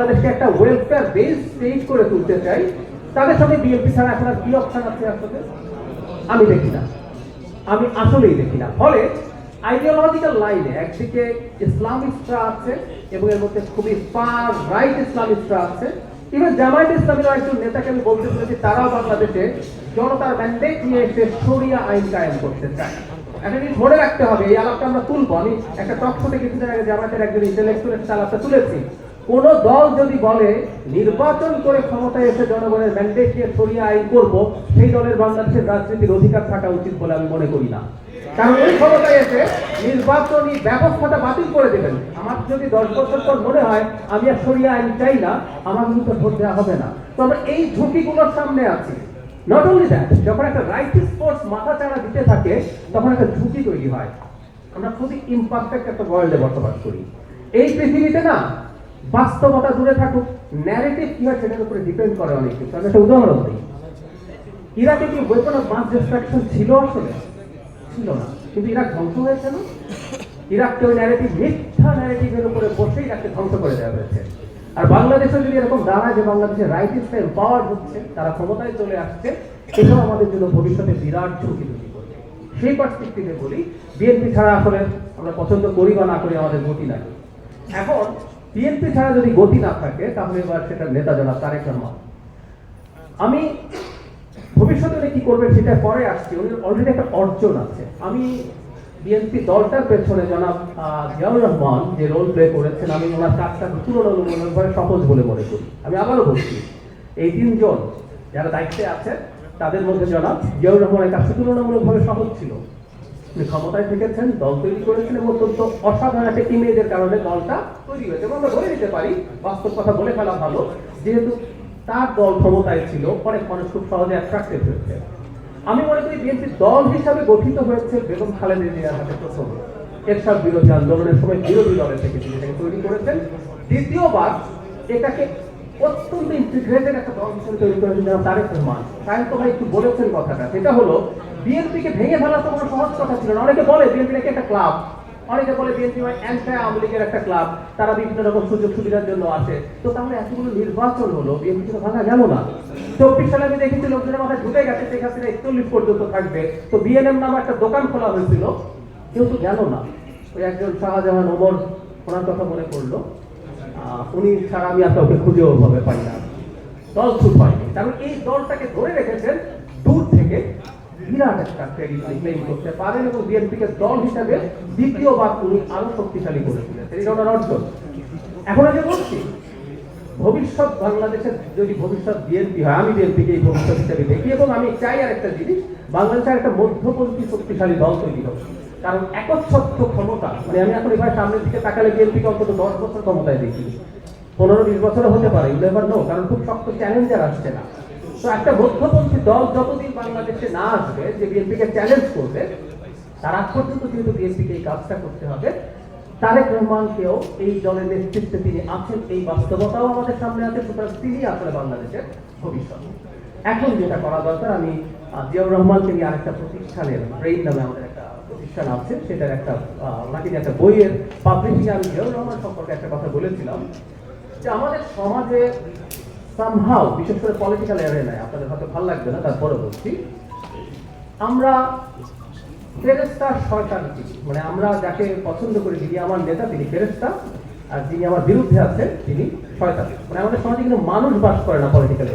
বাংলাদেশকে একটা welfare base state করে তুলতে চাই, তাদের সঙ্গে বিএনপি ছাড়া এখন আর কি অপশন আছে আসলে আমি দেখি না। আমি আসলেই দেখি না। ফলে আইডিওলজিক্যাল লাইনে একদিকে ইসলামিস্টরা আছে এবং এর মধ্যে খুবই ফার রাইট ইসলামিস্টরা আছে। ইভেন জামায়াত ইসলামের একজন নেতাকে আমি বলতে পেরেছি তারাও বাংলাদেশে জনতার ম্যান্ডেট নিয়ে এসে সরিয়া আইন কায়েম করতে চায়। জিনিস মনে রাখতে হবে, এই আলাপটা আমরা তুলবো। আমি একটা টক শোতে কিছুদিন আগে জামায়াতের একজন ইন্টেলেকচুয়াল আলাপটা তুলেছি। কোন দল যদি বলে নির্বাচন করে ক্ষমতায় এসে জনগণের ম্যান্ডেট নিয়ে সরিয়ে আইন করব, সেই দলের বাংলাদেশের রাজনীতির অধিকার থাকা উচিত বলে আমি মনে করি না। কারণ ওই ক্ষমতায় এসে নির্বাচনী ব্যবস্থাটা বাতিল করে দেবেন। আমার যদি দশ বছর পর মনে হয়, আমি আর সরিয়ে আইন চাই না, আমার কিন্তু ভোট দেওয়া হবে না। তো আমরা এই ঝুঁকিগুলোর সামনে আছি। নট অনলি দ্যাট যখন একটা রাইট স্পোর্টস মাথা চাড়া দিতে থাকে, তখন একটা ঝুঁকি তৈরি হয়। আমরা খুবই ইমপারফেক্ট একটা ওয়ার্ল্ডে বসবাস করি। এই পৃথিবীতে না বাস্তবতা দূরে থাকুক ন্যারেটিভ কি হয় সেটার উপরে ডিপেন্ড করে অনেক কিছু আমি একটা উদাহরণ দিই। ইরাকে কি ওয়েপন অফ মাস ডিস্ট্রাকশন ছিল আসলে? ছিল না। কিন্তু ইরাক ধ্বংস হয়েছে না? ইরাককে ওই ন্যারেটিভ মিথ্যা ন্যারেটিভের উপরে বসেই ইরাককে ধ্বংস করে দেওয়া হয়েছে। আর বাংলাদেশে যদি এরকম দাঁড়ায় যে বাংলাদেশের রাইট ইসলাম পাওয়ার হচ্ছে, তারা ক্ষমতায় চলে আসছে এটাও আমাদের জন্য ভবিষ্যতে বিরাট ঝুঁকি তৈরি করবে। সেই পার্সপেক্টিভে বলি, বিএনপি ছাড়া আসলে আমরা পছন্দ করি বা না করি, আমাদের গতি নাই এখন বিএনপি ছাড়া যদি গতি না থাকে, তাহলে এবার সেটা নেতা জনাব তারেক রহমান। আমি ভবিষ্যতে কি করবেন সেটা পরে আসছি। উনি অলরেডি একটা অর্জন আছে। আমি বিএনপি দলটার পেছনে জনাব জিয়াউর রহমান যে রোল প্লে করেছেন, আমি ওনার কাজটা তুলনামূলকভাবে সহজ বলে মনে করি। আমি আবারও বলছি, এই তিনজন যারা দায়িত্বে আছে তাদের মধ্যে জনাব জিয়াউর রহমানের কাজটা তুলনামূলকভাবে সহজ ছিল। ক্ষমতায় থেকেছেন, দল তৈরি করেছেন এবং অত্যন্ত অসাধারণ একটা ইমেজের কারণে দলটা তৈরি হয়েছে। এবং আমরা বলে দিতে পারি, বাস্তব কথা বলে ফেলা ভালো, যেহেতু তার দল ক্ষমতায় ছিল, অনেক মানুষ খুব সহজে অ্যাট্রাক্টেড হয়েছে। আমি মনে করি বিএনপি দল হিসাবে গঠিত হয়েছে বেগম খালেদা জিয়ার হাতে প্রথম। এরশাদ বিরোধী আন্দোলনের সময় বিরোধী দলের থেকে তিনি এটাকে তৈরি করেছেন। দ্বিতীয়বার এটাকে অত্যন্ত ইন্টিগ্রেটেড একটা দল হিসেবে তৈরি করেছেন যারা তারেক রহমান। সায়ন্ত ভাই একটু বলেছেন কথাটা, সেটা হলো বিএনপিকে ভেঙে ফেলা তো কোনো সহজ কথা ছিল না। অনেকে বলে বিএনপি নাকি একটা ক্লাব। অনেকে বলে বিএনপি মানে অ্যান্টি আওয়ামী লীগের একটা ক্লাব। তারা বিভিন্ন রকম সুযোগ সুবিধার জন্য আছে। তো তাহলে এতগুলো নির্বাচন হলো, বিএনপি তো ভাঙা গেল না। চব্বিশ সালে আমি দেখেছি লোকজনের মাথায় ঢুকে গেছে শেখ হাসিনা একচল্লিশ পর্যন্ত থাকবে। তো বিএনএম নামে একটা দোকান খোলা হয়েছিল, কেউ তো গেল না। ওই একজন শাহজাহান ওমর, ওনার কথা মনে পড়ল। উনি ছাড়া আমি আর কাউকে খুঁজেও ভাবে পাই না। দল ছুট হয়নি কারণ এই দলটাকে ধরে রেখেছেন বিরাট একটা ক্রেডিট করতে পারেন এবং বিএনপিকে দল হিসাবে দ্বিতীয়বার উনি আরও শক্তিশালী করেছিলেন অর্জন। এখন যে বলছি, ভবিষ্যৎ বাংলাদেশের, যদি ভবিষ্যৎ বিএনপি হয়, আমি বিএনপিকে এই ভবিষ্যৎ দেখি এবং আমি চাই আর একটা জিনিস, বাংলাদেশের একটা মধ্যপন্থী শক্তিশালী দল তৈরি হবে কারণ একচ্ছত্র ক্ষমতা মানে আমি এখন এবার সামনের দিকে তাকালে বিএনপিকে অন্তত দশ বছর ক্ষমতায় দেখি। পনেরো, বিশ বছরও হতে পারে নেভার নো কারণ খুব শক্ত চ্যালেঞ্জার আসছে না। তো একটা মধ্যপন্থী দল যতদিন বাংলাদেশে না আসবে, যে বিএনপিকে চ্যালেঞ্জ করবে, তার আগ পর্যন্ত যেহেতু বিএনপিকে এই কাজটা করতে হবে, তারেক রহমানকেও এই দলের নেতৃত্বে তিনি আছেন, এই বাস্তবতাও আমাদের সামনে আছে, সুতরাং তিনি আসলে বাংলাদেশের ভবিষ্যৎ। এখন যেটা করা দরকার, আমি জিয়াউর রহমানকে নিয়ে আরেকটা প্রতিষ্ঠানের ব্রেইন নামে আমাদের একটা প্রতিষ্ঠান আছে, সেটার একটা ওনাকে নিয়ে একটা বইয়ের পাবলিশিং আমি জিয়াউর রহমান সম্পর্কে একটা কথা বলেছিলাম, যে আমাদের সমাজে সামহাও বিশেষ করে পলিটিক্যাল এরিয়ায় আপনাদের হয়তো ভালো লাগবে না তারপরে বলছি, আমরা ফেরেস্তা কি? মানে আমরা যাকে পছন্দ করি, যিনি আমার নেতা, তিনি ফেরেস্তা আর যিনি আমার বিরুদ্ধে আছে তিনি শয়তান। মানে আমাদের সমাজে কিন্তু মানুষ বাস করে না পলিটিক্যাল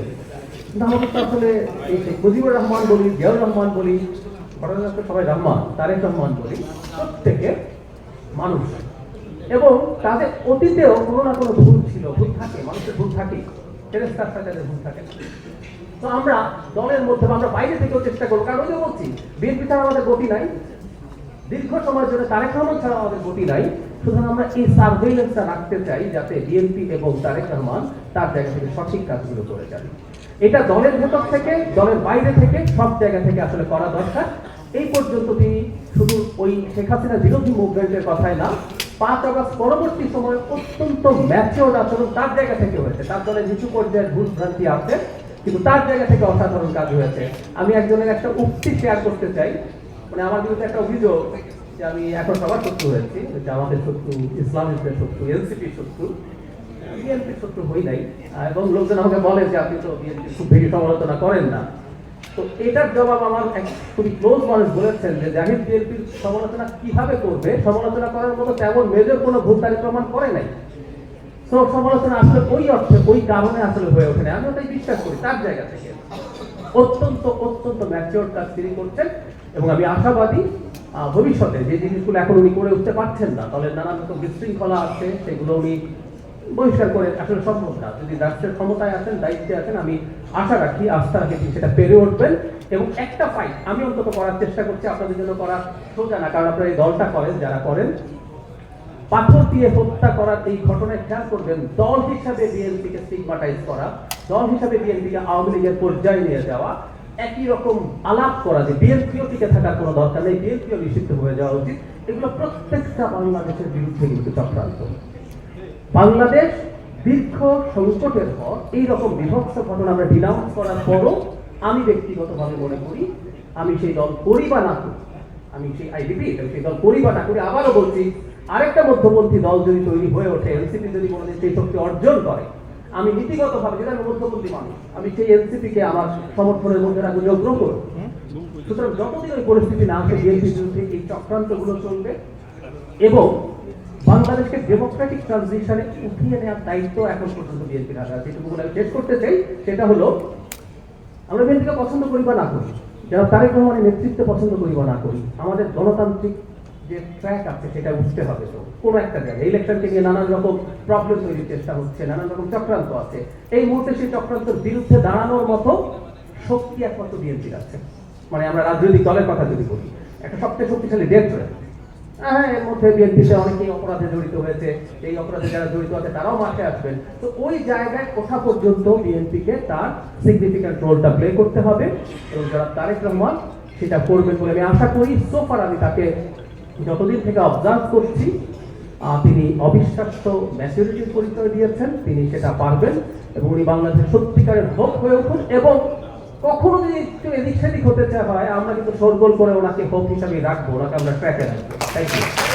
কিন্তু আমাদের তো আসলে এই মুজিবুর রহমান বলি, জিয়াউর রহমান বলি সবাই রহমান তারেক রহমান বলি, প্রত্যেকে মানুষ। এবং তাদের অতীতেও কোনো না কোনো ভুল ছিল, ভুল থাকে, মানুষের ভুল থাকে সাথে তাদের ভুল থাকে। তো আমরা দলের মধ্যে আমরা বাইরে থেকেও চেষ্টা করব, কারণ ওই বলছি, বিএনপি ছাড়া আমাদের গতি নাই। দীর্ঘ সময়ের জন্য তারেক রহমান ছাড়া আমাদের গতি নাই। সুতরাং আমরা এই সার্ভেলেন্সটা রাখতে চাই যাতে বিএনপি এবং তারেক রহমান তার জায়গা থেকে সঠিক কাজগুলো করে যান এটা দলের ভেতর থেকে, দলের বাইরে থেকে, সব জায়গা থেকে আসলে করা দরকার। এই পর্যন্ত তিনি শুধু ওই শেখ হাসিনা বিরোধী মুভমেন্টের কথায় না পাঁচ আগস্ট পরবর্তী সময়ে অত্যন্ত ম্যাচিওর আচরণ তার জায়গা থেকে হয়েছে। তার দলে নিচু পর্যায়ের ভুল ভ্রান্তি আছে, কিন্তু তার জায়গা থেকে অসাধারণ কাজ হয়েছে। আমি একজনের একটা উক্তি শেয়ার করতে চাই। মানে আমার বিরুদ্ধে একটা অভিযোগ যে আমি এখন সবার শত্রু হয়েছি, যে আমাদের শত্রু ইসলামিকদের শত্রু এনসিপির শত্রু। বিএনপির শত্রু হই নাই। এবং লোকজন আমাকে বলে যে আপনি তো বিএনপির খুব বেশি সমালোচনা করেন না। তো এটার জবাব আমার খুবই ক্লোজ মানুষ বলেছেন যে জাহিদ বিএনপির সমালোচনা কীভাবে করবে? সমালোচনা করার মতো তেমন মেজর কোনো ভুল তারিখ প্রমাণ করে নাই। তো সমালোচনা আসলে ওই অর্থে, ওই কারণে আসলে হয়ে ওঠে না আমি ওটাই বিশ্বাস করি, তার জায়গা থেকে। অত্যন্ত অত্যন্ত ম্যাচিওর কাজ তিনি করছেন এবং আমি আশাবাদী ভবিষ্যতে যে জিনিসগুলো এখন উনি করে উঠতে পারছেন না, তাহলে নানান রকম বিশৃঙ্খলা আছে, সেগুলো উনি বহিষ্কার করে আসলে সম্ভব না। যদি রাষ্ট্রের ক্ষমতায় আছেন দায়িত্বে আছেন আমি আশা রাখি আস্থা রাখি সেটা পেরে উঠবেন। এবং একটা ফাইট আমি অন্তত করার চেষ্টা করছি আপনাদের জন্য করা সোজা না, কারণ আপনারা এই দলটা করেন, যারা করেন। পাথর দিয়ে হত্যা করার এই ঘটনায় খেয়াল করবেন, দল হিসাবে বিএনপিকে স্টিগমাটাইজ করা, দল হিসাবে বিএনপিকে আওয়ামী লীগের পর্যায়ে নিয়ে যাওয়া, একই রকম আলাপ করা যে বিএনপিও টিকে থাকার কোনো দরকার নেই, বিএনপিও নিষিদ্ধ হয়ে যাওয়া উচিত। এগুলো প্রত্যেকটা বাংলাদেশের বিরুদ্ধে কিন্তু চক্রান্ত। বাংলাদেশ দীর্ঘ সংকটের পর এই রকম বিভক্ত ঘটনা আমরা ডিনাউন্স করার পরও আমি ব্যক্তিগতভাবে মনে করি, আমি সেই দল করি বা না করি, আমি সেই আইডিপি সেই দল করি বা না করি আবারও বলছি, আরেকটা মধ্যপন্থী দল যদি তৈরি হয়ে ওঠে এনসিপি যদি কোনোদিন সেই শক্তি অর্জন করে, আমি নীতিগতভাবে যেটা আমি মধ্যপন্থী মানুষ, আমি সেই এনসিপিকে আমার সমর্থনের মধ্যে রাখব যোগ্য করব। সুতরাং যতদিন ওই পরিস্থিতি না আসে বিএনপির বিরুদ্ধে এই চক্রান্তগুলো চলবে, এবং বাংলাদেশকে ডেমোক্রেটিক ট্রানজিশনে উঠিয়ে নেওয়ার দায়িত্ব এখন পর্যন্ত বিএনপির হাতে আছে। যেটুকু আমি শেষ করতে চাই, সেটা হলো, আমরা বিএনপিকে পছন্দ করি বা না করি, যারা তারেক রহমানের নেতৃত্বে পছন্দ করি বা না করি, আমাদের গণতান্ত্রিক যে ট্র্যাক আছে, সেটা উঠতে হবে তো, কোনো একটা জায়গায়। ইলেকশনকে নিয়ে নানান রকম প্রবলেম তৈরির চেষ্টা হচ্ছে, নানান রকম চক্রান্ত আছে। এই মুহূর্তে সেই চক্রান্তের বিরুদ্ধে দাঁড়ানোর মতো শক্তি একমাত্র বিএনপির আছে। মানে আমরা রাজনৈতিক দলের কথা যদি বলি, একটা সবচেয়ে শক্তিশালী দেশ রয়েছে। এর মধ্যে বিএনপিতে অনেকেই অপরাধে জড়িত হয়েছে। এই অপরাধে যারা জড়িত আছে, তারাও মাঠে আসবেন। তো ওই জায়গায় কোথা পর্যন্ত বিএনপিকে তার সিগনিফিক্যান্ট রোলটা প্লে করতে হবে এবং যারা তারেক রহমান সেটা করবেন বলে আমি আশা করি সোফার আমি তাকে যতদিন থেকে অবজার্ভ করছি তিনি অবিশ্বাস্য ম্যাচুরিটির পরিচয় দিয়েছেন, তিনি সেটা পারবেন এবং উনি বাংলাদেশের সত্যিকারের হোক হয়ে উঠুন এবং কখনো যদি একটু এদিক সেদিক হতে হয়, আমরা কিন্তু সরগোল করে ওনাকে হোক হিসাবে রাখব, ওনাকে আমরা ট্র্যাকে রাখব থ্যাংক ইউ